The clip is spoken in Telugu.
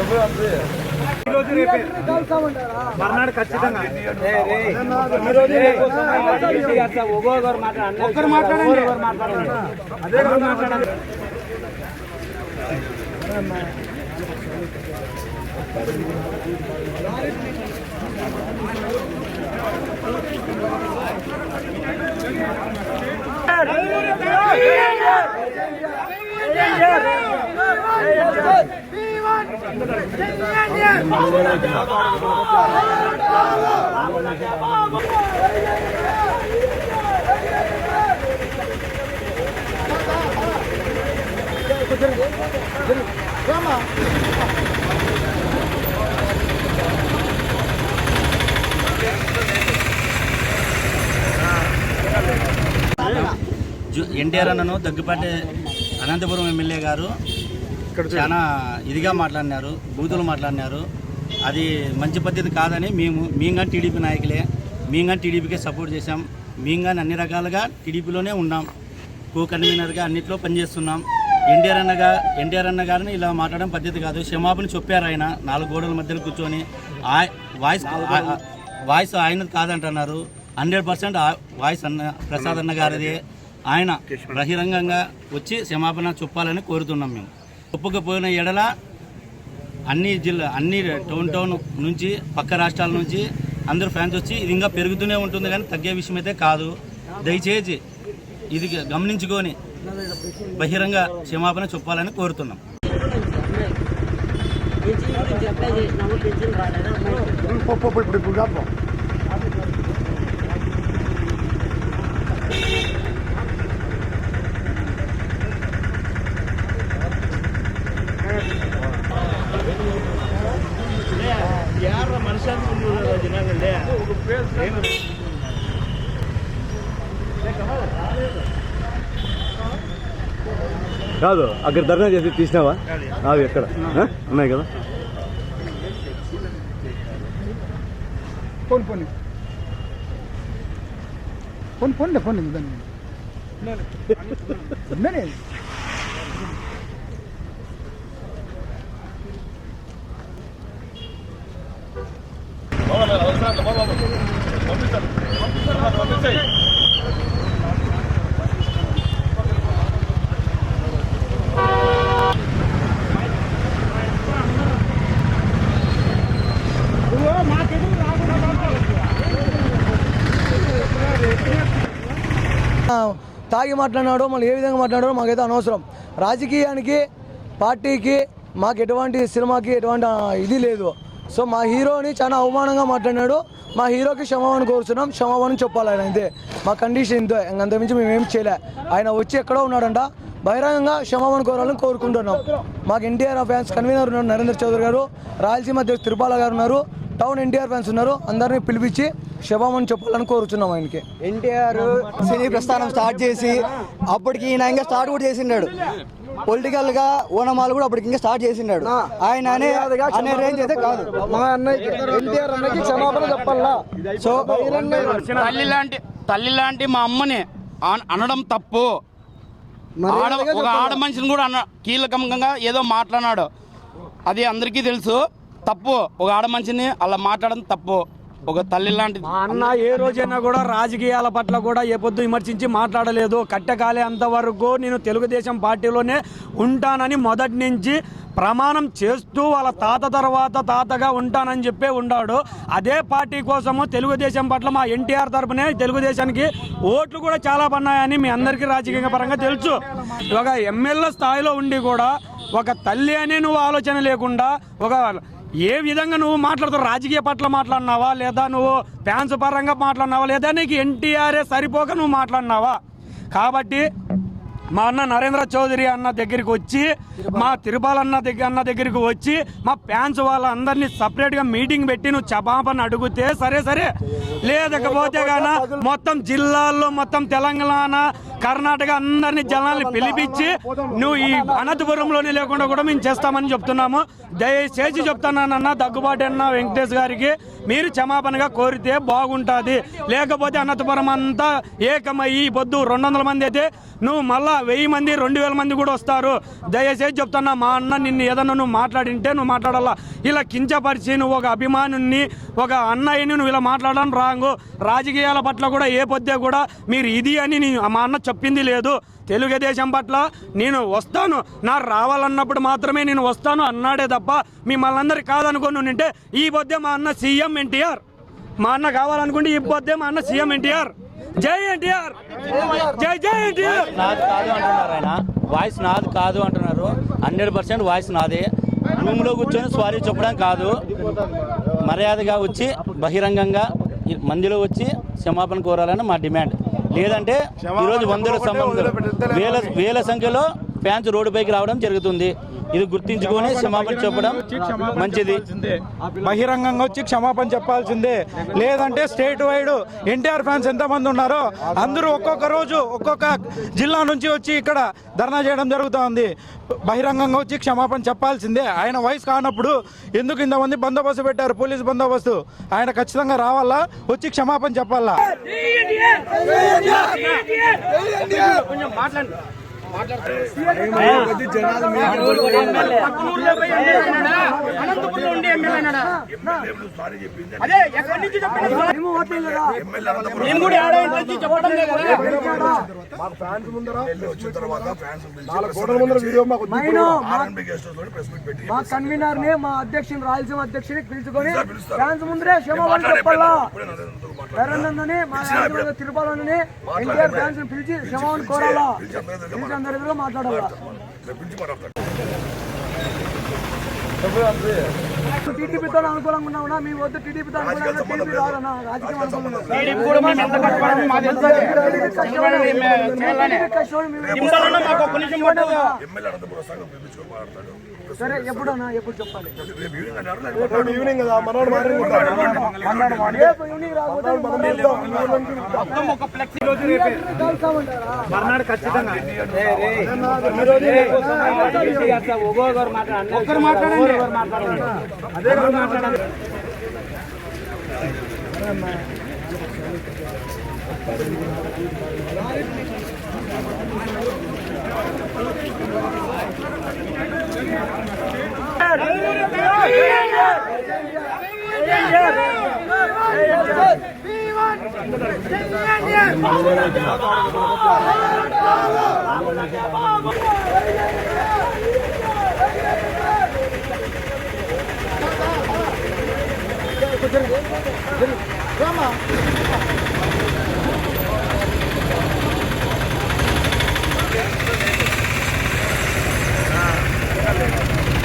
Eu vou abrir. మర్నాడు ఖచ్చితంగా ఒక్కరు మాట్లాడండి అదే కదా మాట్లాడండి జు- ఎన్టీఆర్ అన్నను దగ్గుపాటి అనంతపురం ఎమ్మెల్యే గారు చాలా ఇదిగా మాట్లాడినారు బూతులు మాట్లాడినారు. అది మంచి పద్ధతి కాదని మేము మేము కానీ టీడీపీ నాయకులే మేము కానీ టీడీపీకే సపోర్ట్ చేశాం. మేము కానీ అన్ని రకాలుగా టీడీపీలోనే ఉన్నాం. కో కన్వీనర్గా అన్నిట్లో పనిచేస్తున్నాం. ఎన్టీఆర్ అన్నగా ఎన్టీఆర్ అన్న గారిని ఇలా మాట్లాడడం పద్ధతి కాదు. క్షమాపణ చెప్పారు ఆయన నాలుగు గోడల మధ్యలో కూర్చొని. వాయిస్ వాయిస్ ఆయనది కాదంటున్నారు. హండ్రెడ్ పర్సెంట్ వాయిస్ అన్న ప్రసాద్ అన్న గారిది. ఆయన బహిరంగంగా వచ్చి క్షమాపణ చెప్పాలని కోరుతున్నాం మేము. ఒప్పుకపోయిన ఎడల అన్ని జిల్లా అన్ని టౌన్ టౌన్ నుంచి పక్క రాష్ట్రాల నుంచి అందరూ ఫ్యాన్స్ వచ్చి ఇది ఇంకా పెరుగుతూనే ఉంటుంది కానీ తగ్గే విషయం అయితే కాదు. దయచేసి ఇది గమనించుకొని బహిరంగ క్షమాపణ చెప్పాలని కోరుతున్నాం. ಯಾರ కాదు అక్కడ ధర్నా చేసి తీసినావా? అవి ఎక్కడ? ఉన్నాయి కదా? Phone phone phone phone phone తాగి మాట్లాడినాడో మళ్ళీ ఏ విధంగా మాట్లాడాడో మాకైతే అనవసరం. రాజకీయానికి పార్టీకి మాకు ఎటువంటి సినిమాకి ఎటువంటి ఇది లేదు. సో మా హీరోని చాలా అవమానంగా మాట్లాడినాడు. మా హీరోకి క్షమాపణ కోరుతున్నాం క్షమాపణ చెప్పాలి ఆయన అంతే మా కండిషన్ ఇంతే అంతమించి మేము మేమేం చేయలే. ఆయన వచ్చి ఎక్కడో ఉన్నాడంట. బహిరంగంగా క్షమాపణ కోరాలని కోరుకుంటున్నాం. మాకు ఎన్టీఆర్ ఫ్యాన్స్ కన్వీనర్ ఉన్నారు నరేంద్ర చౌదరి గారు రాయలసీమ అధ్యక్షుడు తిరుపాల గారు ఉన్నారు. టౌన్ ఎన్టీఆర్ ఫ్యాన్స్ ఉన్నారు. అందరినీ పిలిపించి క్షమాపణ చెప్పాలని కోరుతున్నాం ఆయనకి. ఎన్టీఆర్ సినీ ప్రస్థానం స్టార్ట్ చేసి అప్పటికి ఈయన ఇంకా స్టార్ట్ కూడా చేసిండాడు. పొలిటికల్గా ఓనమాలు కూడా అప్పటికి ఇంకా స్టార్ట్ చేసిండాడు. ఆయన అనే అనే రేంజ్ అయితే కాదు. మా అన్నయ్యకి ఎన్టీఆర్ అన్నకి క్షమాపణ చెప్పాలా? సో తల్లి లాంటి తల్లి లాంటి మా అమ్మని అన- అనడం తప్పు. ఆడ ఒక ఆడ మనిషిని కూడా అన్న కీలకంగా ఏదో మాట్లాడినాడు. అది అందరికీ తెలుసు. తప్పు. ఒక ఆడ మనిషిని అలా మాట్లాడడం తప్పు. ఒక తల్లి లాంటి మా అన్న ఏ రోజైనా కూడా రాజకీయాల పట్ల కూడా ఏ పొద్దు విమర్శించి మాట్లాడలేదు. కట్టకాలే అంతవరకు నేను తెలుగుదేశం పార్టీలోనే ఉంటానని మొదటి నుంచి ప్రమాణం చేస్తూ వాళ్ళ తాత తర్వాత తాతగా ఉంటానని చెప్పే ఉన్నాడు అదే పార్టీ కోసము తెలుగుదేశం పట్ల మా ఎన్టీఆర్ తరపునే తెలుగుదేశానికి ఓట్లు కూడా చాలా పన్నాయని మీ అందరికీ రాజకీయ పరంగా తెలుసు. ఒక ఎమ్మెల్యే స్థాయిలో ఉండి కూడా ఒక తల్లి అనే నువ్వు ఆలోచన లేకుండా ఒక ఏ విధంగా నువ్వు మాట్లాడుతావు రాజకీయ పట్ల మాట్లాడినావా? లేదా నువ్వు ఫ్యాన్స్ పరంగా మాట్లాడినావా? లేదా నీకు ఎన్టీఆర్ఏ సరిపోక నువ్వు మాట్లాడినావా? కాబట్టి మా అన్న నరేంద్ర చౌదరి అన్న దగ్గరికి వచ్చి మా తిరుపాల అన్న దగ్గర అన్న దగ్గరికి వచ్చి మా ఫ్యాన్స్ వాళ్ళందరినీ సపరేట్గా మీటింగ్ పెట్టి నువ్వు చపాపని అడిగితే సరే సరే. లేదకపోతే కానీ మొత్తం జిల్లాల్లో మొత్తం తెలంగాణ కర్ణాటక అందరినీ జనాల్ని పిలిపించి నువ్వు ఈ అనంతపురంలోనే లేకుండా కూడా మేము చేస్తామని చెప్తున్నాము. దయచేసి చెప్తున్నానన్న దగ్గుబాటి అన్న వెంకటేష్ గారికి మీరు క్షమాపణగా కోరితే బాగుంటుంది. లేకపోతే అనంతపురం అంతా ఏకమయ్యి ఈ పొద్దు రెండు వందల మంది అయితే నువ్వు మళ్ళా వెయ్యి మంది రెండు వేల మంది కూడా వస్తారు. దయచేసి చెప్తున్నా మా అన్న నిన్ను ఏదన్నా నువ్వు మాట్లాడింటే నువ్వు మాట్లాడాలా? ఇలా కించపరిచి నువ్వు ఒక అభిమానుని ఒక అన్నయ్యని నువ్వు ఇలా మాట్లాడడం రాంగు. రాజకీయాల పట్ల కూడా ఏ పొద్దే కూడా మీరు ఇది అని మా అన్న చెప్పింది లేదు. తెలుగుదేశం పట్ల నేను వస్తాను. నా రావాలన్నప్పుడు మాత్రమే నేను వస్తాను అన్నాడే తప్ప మిమ్మల్ని అందరు కాదనుకుని ఉంటే ఈ పొద్దే మా అన్న సీఎం ఎన్టీఆర్. మా అన్న కావాలనుకుంటే ఈ పొద్దే మా అన్న సీఎం ఎన్టీఆర్. జై ఎన్టీఆర్. జై జై ఎన్టీఆర్. నాది కాదు అంటున్నారు ఆయన. వాయిస్ నాది కాదు అంటున్నారు. హండ్రెడ్ పర్సెంట్ వాయిస్ నాదే. రూమ్లో కూర్చొని సారీ చెప్పడం కాదు. మర్యాదగా వచ్చి బహిరంగంగా మందిలో వచ్చి క్షమాపణ కోరాలని మా డిమాండ్. లేదంటే ఈరోజు వందల సంబంధాలు వేల వేల సంఖ్యలో ఫ్యాన్స్ రోడ్డుపైకి రావడం జరుగుతుంది ఇది గుర్తించుకొని క్షమాపణ చెప్పడం మంచిది బహిరంగంగా వచ్చి క్షమాపణ చెప్పాల్సిందే లేదంటే స్టేట్ వైడ్ ఎన్టీఆర్ ఫ్యాన్స్ ఎంతమంది ఉన్నారో అందరూ ఒక్కొక్క రోజు ఒక్కొక్క జిల్లా నుంచి వచ్చి ఇక్కడ ధర్నా చేయడం జరుగుతోంది బహిరంగంగా వచ్చి క్షమాపణ చెప్పాల్సిందే ఆయన వయసు కానప్పుడు ఎందుకు ఇంతమంది బందోబస్తు పెట్టారు పోలీస్ బందోబస్తు ఆయన ఖచ్చితంగా రావాలా వచ్చి క్షమాపణ చెప్పాలా మా కన్వీనర్ని మా అధ్యక్షుని రాయలసీమ అధ్యక్షుని పిలుచుకొని ఫ్యాన్స్ ముందరే క్షమాపణ చెప్పాలా? నరేంద్రని మా రాజకీయ తిరుపతిని ఎన్టీఆర్ ఫ్యాన్స్ పిలిచి క్షమాపణ కోరాలా? పిలిచి అందరి మాట్లాడాలా? టీడీపీతో అనుకూలంగా ఉన్నామన్నా మీ వద్దు టీడీపీతో అనుకూలంగా టీడీపీ రాదన్నా రాజకీయం అనుకూలంగా. సరే ఎప్పుడన్నా ఎప్పుడు చెప్పాలి? ఈవినింగ్ కదా మనోడు? మర్నాడు ఖచ్చితంగా. ఒక్కరు మాట్లాడండి. అదే కదా మాట్లాడాలి రామా